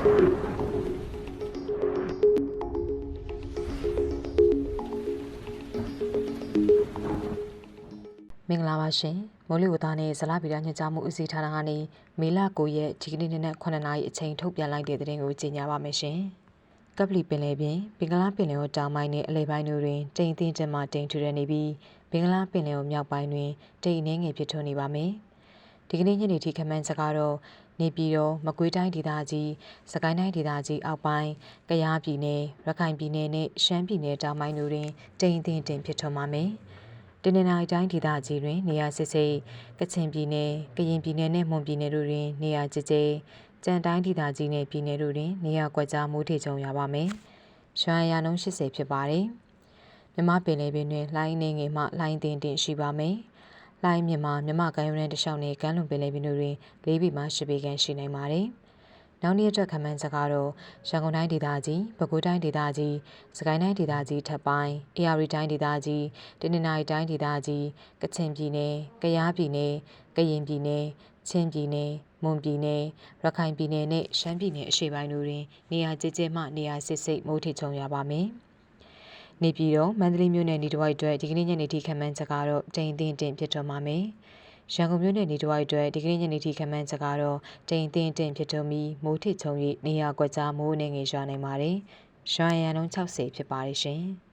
မင်္ဂလာပါရှင်မိုးလေဝသနဲ့ဇလဗီဒညချမှုဦးစီးဌာနကနေမေလ9ရက်ဒီကနေ့နေ့9နာရီအချိန်ထုတ်ပြန်လိုက်တဲ့သတင်းကိုကြီးညာပါမယ်ရှင်ကပလီပင်လယ်ပြင်ဘင်္ဂလားပင်လယ်အော်တောင်ပိုင်းနဲ့အလယ်ပိုင်းတို့တွင်တိမ်တင်းကျင်းမှတိမ်ထူရနေပြီးဘင်္ဂလားပင်လယ်အော်မြောက်ပိုင်းတွင်တိမ်နှင်းငယ်ဖြစ်ထွန်းနေပါမယ်။ ဒီကနေ့ညနေထိခမန်းချက်ကတော့နေပြည်တော်မကွေးတိုင်းဒေသကြီးစကိုင်းတိုင်းဒေသကြီးအောက်ပိုင်းကယားပြည်နယ်ရခိုင်ပြည်နယ်နဲ့ရှမ်းပြည်နယ်တောင်ပိုင်းတို့တွင်တိမ်တင်းတင်ဖြစ်ထွန်းပါမယ်။တနင်္လာရီတိုင်းဒေသကြီးတွင် နေရာစစ်စိတ်ကချင်ပြည်နယ်ကရင်ပြည်နယ်နဲ့မွန်ပြည်နယ်တို့တွင် နေရာကျကျကြံတိုင်းဒေသကြီးနဲ့ပြည်နယ်တို့တွင် နေရာကွက်ကြားမိုးထချုံရပါမယ်။ရွှမ်းရနှုန်း80ဖြစ်ပါတယ်။မြမပင်လယ်ပင်တွင်လိုင်းနေငယ်မှလိုင်းတင်တင်ရှိပါမယ်။ လိုင်းမြမမြမကမ်းရိုးတန်းတစ်လျှောက်နဲ့ကမ်းလွန်ပင်လယ်ပင်တို့တွင်၄ဘီမှ၈ဘီခန့်ရှိနိုင်ပါတယ်။နောက်နေ့အတွက်ခန့်မှန်းချက်ကတော့ရန်ကုန်တိုင်းဒေသကြီးပဲခူးတိုင်းဒေသကြီးစကိုင်းတိုင်းဒေသကြီးထပ်ပိုင်းအေရီတိုင်းဒေသကြီးတနင်္သာရီတိုင်းဒေသကြီးကချင်ပြည်နယ်ကယားပြည်နယ်ကရင်ပြည်နယ်ချင်းပြည်နယ်မွန်ပြည်နယ်ရခိုင်ပြည်နယ်နဲ့ရှမ်းပြည်နယ်အရှေ့ပိုင်းတို့တွင်နေရာကျကျမှနေရာစစ်စစ်မိုးထချုံရပါမယ်။ နေပြည်တော်မန္တလေးမြို့နယ်နေတဝိုက်အတွက်ဒီကနေ့ညနေထိခန့်မှန်းချက်ကတော့တိမ်တင်းတင်းဖြစ်တော်မှာမယ်။ရန်ကုန်မြို့နယ်နေတဝိုက်အတွက်ဒီကနေ့ညနေထိခန့်မှန်းချက်ကတော့တိမ်တင်းတင်းဖြစ်ထုံပြီးမိုးထစ်ချုံ၍နေရာကွက်ကြားမိုးနေငယ်ရွာနိုင်ပါတယ်။ရွာရန်လုံး60ဖြစ်ပါတယ်ရှင်။